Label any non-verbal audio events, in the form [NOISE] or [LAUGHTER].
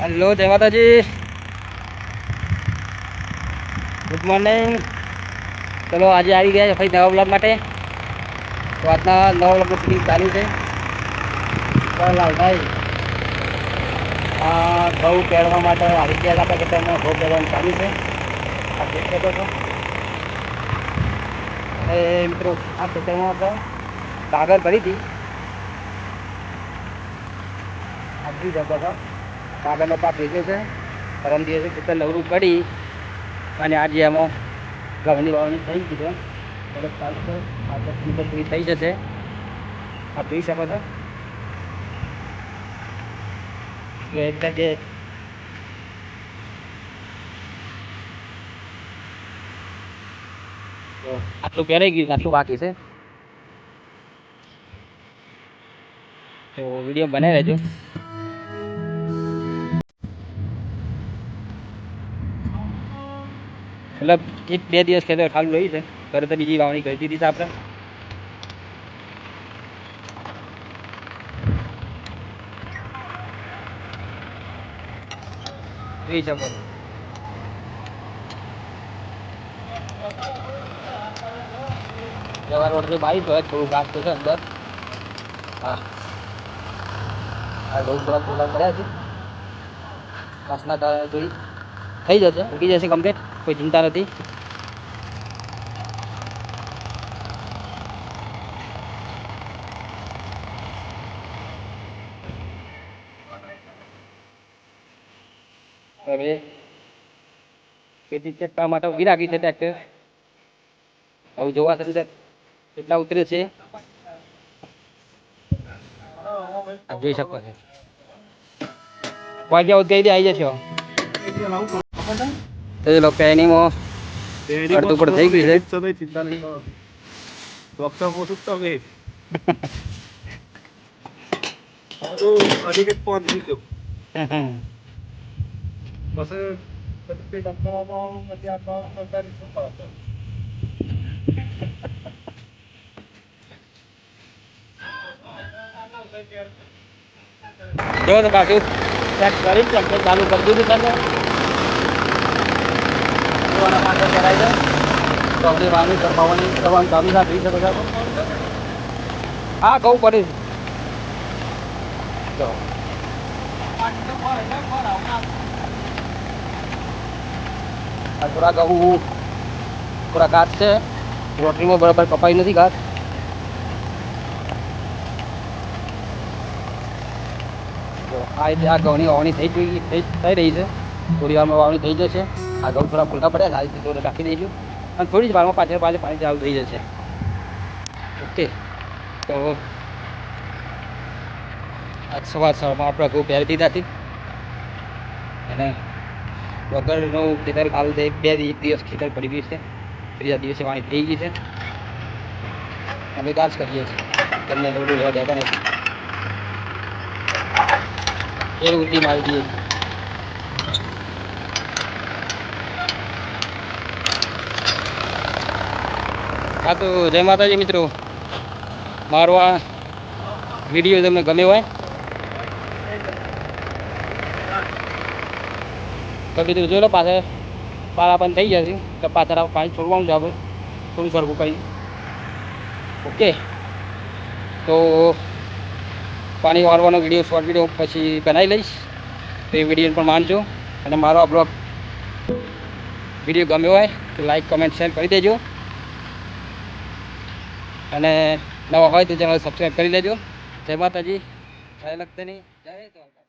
Hello જય માતાજી. Good morning ચલો, આજે આવી ગયા ફરી નવા બ્લોગ માટે. તો આજના નવા બ્લોગનું શૂટિંગ ચાલુ છે. લાલભાઈ આ ઘઉં પહેરવા માટે આવી ગયા હતા કે તેમાં ઘઉં પહેરવાનું ચાલુ છે. આ ખેત કહેતો હતો. એ મિત્રો, આ ખેતરમાં કાગળ ભરી હતી. આપી જતો હતો. કાગળનો પાક વેચે છે, પરમ દિવસે ખેતર નવરું પડી અને આજે એમાં ઘઉંની વાવણી થઈ ગઈ છે. પૂરી થઈ જશે. આપ જોઈ શકો છો. એટલે કે આટલું પહેરાઈ ગયું, આટલું બાકી છે. તો વીડિયો બનાવી રહેજો મતલબ એક બે દિવસ ખેતર ખાલી રહી છે. તરત બીજી વાવણી કરી દીધી આપણે. રોડ હોય થોડું ઘાસ તો છે અંદર. હા. આ બહુ થોડા થોડા કર્યા છે. ઘાસના થઈ જશે ઉગી જશે કમ્પ્લીટ કોઈ ચિંતા નથી હવે ખેતી ચેકવા માટે ઊભી રાખી છે ટ્રેક્ટર હવે જોવા છે કેટલા ઉતરે છે આપ જોઈ શકો છો વાગ્યા ઉતરી દે આવી જશે તો એ લોકો એનીમાં અડધું પણ થઈ ગયું છે. ચિંતા નહીં કરો ડોક્ટર પોતું તો [LAUGHS] અઢી કે પાંચ થઈ ગયો. પછી પછી ડોક્ટરમાં પછી આ સરકારી શું પાડતો જો તો બાકી ચેક કરી ચેક ચાલુ કરી દીધું તમે માટે કરવાની ચાલુ છે જોઈ શકો છો. હા, કહું પડી આ થોડા ઘઉં થોડા ઘાસ છે. રોટરીમાં બરાબર કપાઈ નથી ઘાસ. આ રીતે આ ઘઉંની વાવણી થઈ થઈ થઈ રહી છે. થોડી વારમાં વાવણી થઈ જશે. ઘઉં થોડા ફૂલકા પડ્યા સારી રીતે રાખી દઈશું અને થોડી જ વારમાં પાછળ પાછળ પાણી ચાલુ થઈ જશે. ઓકે. તો આજ સવાર સવારમાં આપણે ઘઉં પહેરી દીધા હતી અને વગરનું ખેતર કાલ બે દિવસ ખેતર પડી ગયું છે. ત્રીજા દિવસે પાણી થઈ ગઈ છે. અમે કાજ કરીએ છીએ. તમને થોડું લેવા દેતા નથી એ ઉલટી મારી દઈએ હા તો જય માતાજી મિત્રો. મારો આ વીડિયો તમને ગમ્યો હોય. તો કીધું જોઈ લો પાછળ. પાળા પણ થઈ જશે. તો પાછળ પાણી છોડવાનું છે આપણે. થોડું સરખું કરી. ઓકે. તો પાણી વાળવાનો વીડિયો શોર્ટ વીડિયો પછી બનાવી લઈશ. તો એ વીડિયો પણ માનજો. અને મારો આ બ્લોગ વીડિયો ગમ્યો હોય તો લાઈક કમેન્ટ શેર કરી દેજો. અને નવા હોય તો ચેનલ સબસ્ક્રાઈબ કરી લેજો. જય માતાજી. જય લખતની જય